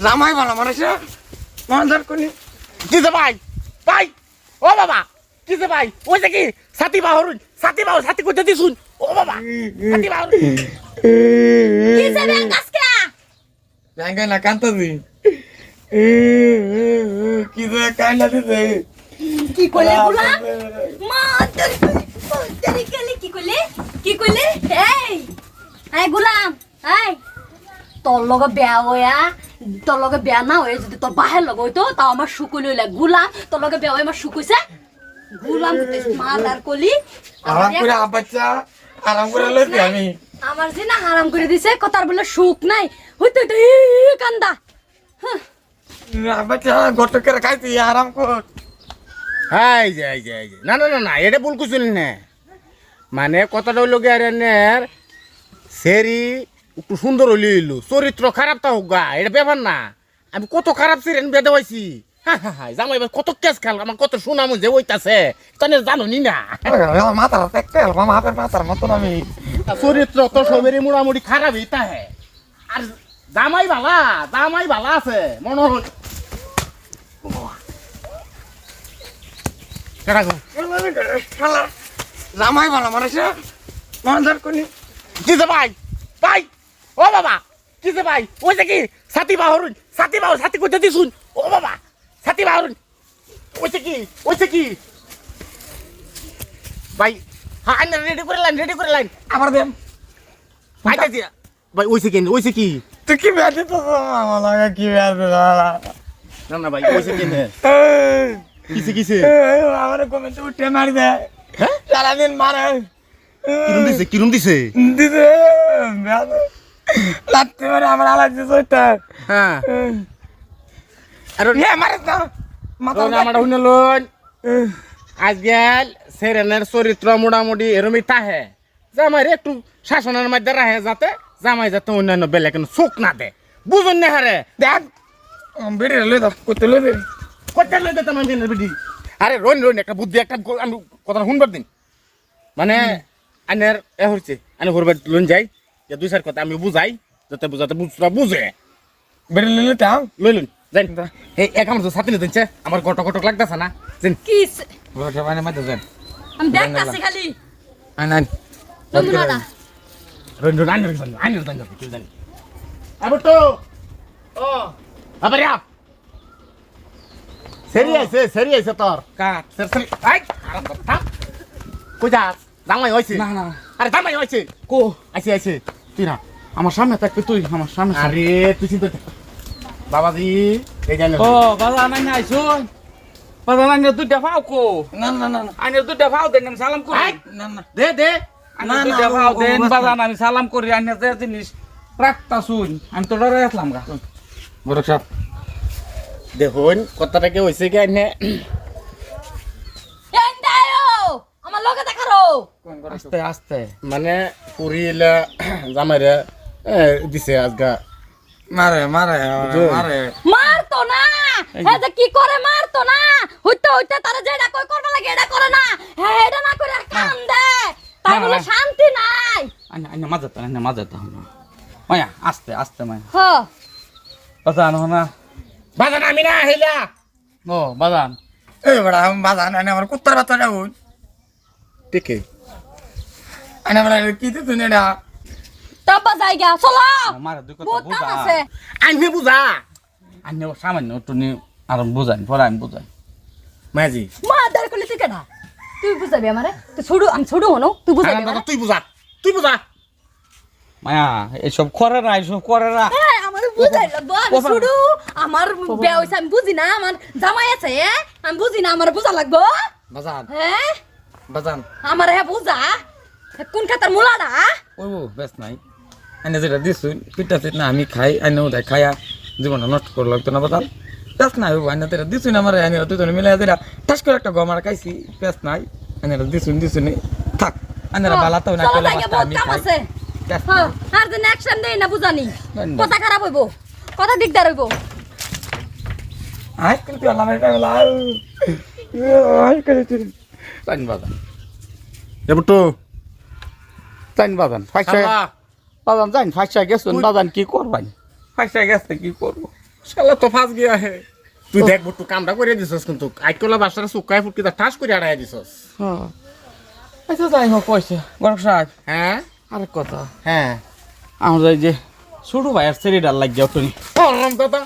জামাই ভালো মানুষ কোনি কিসে ভাই? ভাই ও বাবা কিসে ভাই? ওই যে কি? সাথী বাহরুন সাথী বাহর সাথী করতে দিছুন ও বাবা সাথী বাহরুন কিসে ব্যাঙ্গাই না কান্তাছি কি যে কান্না দিছে কি কইলে গুলাম মা তোর তোর গেলে কি কইলে? কি কইলে? এই এই গুলাম এই। তোর লগে বেয়া হইয়া তোর লগে বেয়া না হয়ে যদি তোর বাহের লগে হইতো তাও আমার শুকুই লইলা গুলাম। তোর লগে বেয়া হয়ে আমার শুকুইছে গুলাম মাল আর কলি। আরাম করে আবাচ্চা আরাম করে লইছি আমি। আমার যে না হারাম করে দিছে কথার বলে সুখ নাই। হইতো হইতো কান্দা। হ্যাঁ খাইছি আরাম কর। হাই যে এই যে না না না না এটা ভুল কুছিল না। মানে কথাটা হইল গিয়ে আরে সেরি একটু সুন্দর হইলি হইল। চরিত্র খারাপ তা হোক গা এটা ব্যাপার না। আমি কত খারাপ সিরেন হয়েছি হ্যাঁ হ্যাঁ জামাই কত কেস খাল আমার কত সুনাম যে ওইতাছে তানে জানো নি। না মাথার দেখতে মামা মাথার মতন আমি চরিত্র তো সবেরই মোটামুটি খারাপই তাহে আর জামাই বালা জামাই বালা আছে মনে হয়। গো? জামাই মহাজার কোনি ভাই ভাই ও বাবা কিসে ভাই ওই যে কি সাথী বাহরুন সাথী বাহর সাথী করতে দিছুন? ও বাবা সাথী বাহরুন ওই যে কি ওই যে কি? ভাই হ্যাঁ রেডি করে লাইন রেডি করে লাইন। আবার দেন। আইতাছি ভাই ওইছে কি ওইছে কি? তুই কি ব্যাটে তো আমার লাগে কি ব্যাটে না না ভাই ওইছে কি কিসে কিসে? আমার কমেন্টে উঠে মারি দে। হ্যাঁ? সারাদিন মারে। কিরম দিছে কিরম দিছে? দিদি লাগতে পারে আমার আলাদা ওইটা। হ্যাঁ। আর এ মারে না মাথা আমার হুনে লোন আজকাল সেরেনের চরিত্র মোটামুটি এরমই তাহে। জামাই রে একটু শাসনের মধ্যে রাহে যাতে। জামাই যাতে অন্যান্য বেলে কেন চোখ না দে বুঝুন না হারে। দেখ বেড়ে লই দাও করতে লই দে কোথায় লইতে তোমার দিনের বিডি আরে রইন রইন একটা বুদ্ধি একটা আমি কথা শুনবার দিন। মানে আনের এ হচ্ছে আনে ঘুরবার লোন যাই। যে দুই চার কথা আমি বুঝাই যাতে বুঝাতে বুঝরা বুঝে বেড়ে লই দাও লই লুন যাই এই এক আমার তো সাথে দিচ্ছে আমার গটক গটক লাগতেছে না যাই কিস বড় মানে মধ্যে যান আমি দেখতাছি খালি আন আন Ren ren anjir san anjir tan jor kidan. Apa to? Oh. Apa ya? Seri আছে seri আছে তোর কাট সর সর আই আরাম কর থাম কোজা জামাই হইছে না না আরে জামাই হইছে কো আইছে আইছে তুই না আমার সামনে থাকবি তুই আমার সামনে আরে তুই চিন্তা বাবাজি এই জানো ও বাবা নাই নাই শুন বাবা নাই দুইটা ফাও কো। না না না আইনে দুইটা ফাও দেন আমি সালাম করি। না না। দে দে। না, না, দুইটা ও- ফাও ও দেন বাবা। আমি সালাম করি আইনে যে জিনিস রাখতা শুন আমি তো ডরে আসলাম গা। বড় সাহেব দেখুন কথাটা কি হইছে কি আইনে? আমার লগে দেখারো। আস্তে আস্তে। মানে পুরিলা জামাইরে দিছে আজগা মারে মারে। মারে মারতো না! হ্যাঁ যে কি করে মারতো না? হইতে হইতে তারা যেটা কই করবে লাগে এটা করে না। হ্যাঁ এটা না করে কাম দে তাই বলে শান্তি নাই। আইনে আইনে মাজাতা আইনে মাজাতা মায়া আস্তে আস্তে মায়া। হ। বাবা আনো না। বাজান আমি না হেলা ও বাজান। এই বড় বাজা আনে আমার কুত্তার বাচ্চা যাব ঠিকই। আনে বড় তুই না তাপা জায়গা চলো মারা দুই কথা বুঝা আছে আইনে বুঝা আইনে সামান্য নি আর বুঝাই পরে আমি বুঝাই মাজি মা দাঁড় করলে তুই কেনা তুই বুঝাবি আমারে তুই ছোড়ু আমি ছোড়ু হনো তুই বুঝাবি তুই বুঝা তুই বুঝা মায়া এইসব করে না এইসব করে না আমার আমার বিয়া হইছে আমি বুঝি না আমার জামাই আছে আমি বুঝি না আমার বুঝা লাগবো বাজান হ্যাঁ বাজান আমার হ্যাঁ বুঝা কোন খাতার মুলাডা ওই ও বেশ নাই আনে যেটা দিছুন পিঠা না আমি খাই আনে ওদের খায়া জীবন নষ্ট করে লাগতো না বাজান পেস নাই ও আনে যেটা দিছুন আমার আনে তুই তো মিলাই যেটা ঠাস করে একটা গমার খাইছি পেস নাই আনে দিছুন দিছুন থাক আনেরা বালা তো না বহুত আমি খাই হ্যাঁ আর যে অ্যাকশন দেই না বুঝানি কথা খারাপ হইব কথা দিকদার হইব আই কিন্তু আল্লাহ মেরে কালা আই করে তুই তাইন বাজান এবার তো তাইন বাজান ফাইসা বাজান যাইন ফাইসা গেছুন বাজান কি করবাই ফাইসা গেছে কি করব? শালা তো ফাঁস গিয়া হে। তুই দেখ বুট্টু কামটা করে দিছস কিন্তু। আইকলা বাসার সুকায় ফুটকিটা ঠাস করে আড়াই দিছস। হ্যাঁ। আচ্ছা যাই হোক কইছে গরক সাহেব। হ্যাঁ? আরেক কথা। হ্যাঁ। আমরা যে ছোট ভাইয়ের ছেড়ে ডাল লাগিয়া উঠনি। ও রাম দাদা